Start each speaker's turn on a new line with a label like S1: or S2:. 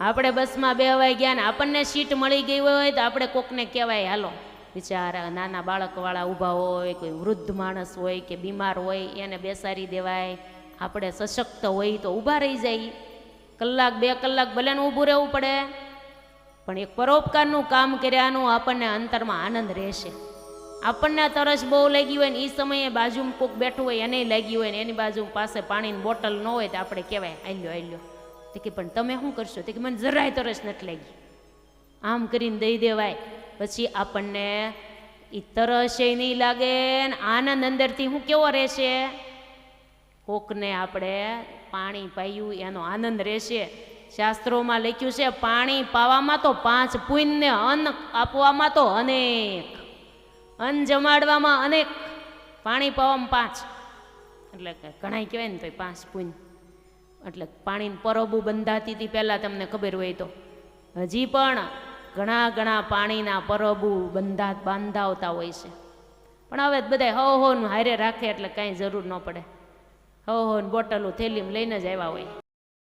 S1: આપણે બસમાં બેહવાઈ ગયા ને આપણને સીટ મળી ગઈ હોય તો આપણે કોકને કહેવાય, હાલો. બિચારા નાના બાળકવાળા ઊભા હોય, કોઈ વૃદ્ધ માણસ હોય કે બીમાર હોય, એને બેસાડી દેવાય. આપણે સશક્ત હોય તો ઊભા રહી જાય. કલાક, બે કલાક ભલે ને ઊભું રહેવું પડે, પણ એક પરોપકારનું કામ કર્યાનું આપણને અંતરમાં આનંદ રહેશે. આપણને તરસ બહુ લાગી હોય ને એ સમયે બાજુમાં કોક બેઠું હોય, એને લાગી હોય ને એની બાજુ પાસે પાણીની બોટલ ન હોય તો આપણે કહેવાય આલ્યો આલ્યો તો કે, પણ તમે શું કરશો? તો કે, મને જરાય તરસ નથી લાગી. આમ કરીને દઈ દેવાય. પછી આપણને એ તરસે નહીં લાગે ને આનંદ અંદરથી હું કેવો રહેશે? કોકને આપણે પાણી પાયું, એનો આનંદ રહેશે. શાસ્ત્રોમાં લખ્યું છે, પાણી પાવામાં તો પાંચ પુણ્ય, અન્ન આપવામાં તો અનેક. અન્ન જમાડવામાં અનેક. પાણી પાવામાં પાંચ. એટલે ઘણા કહેવાય ને તો પાંચ પુણ્ય. એટલે પાણીની પરબું બંધાતી હતી પહેલાં તમને ખબર હોય તો. હજી પણ ઘણા ઘણા પાણીના પરબું બંધા બાંધાવતા હોય છે. પણ હવે બધા હવ હોનું હારે રાખે એટલે કાંઈ જરૂર ન પડે. હવ હોન બોટલો થેલીમાં લઈને જ આવ્યા હોય.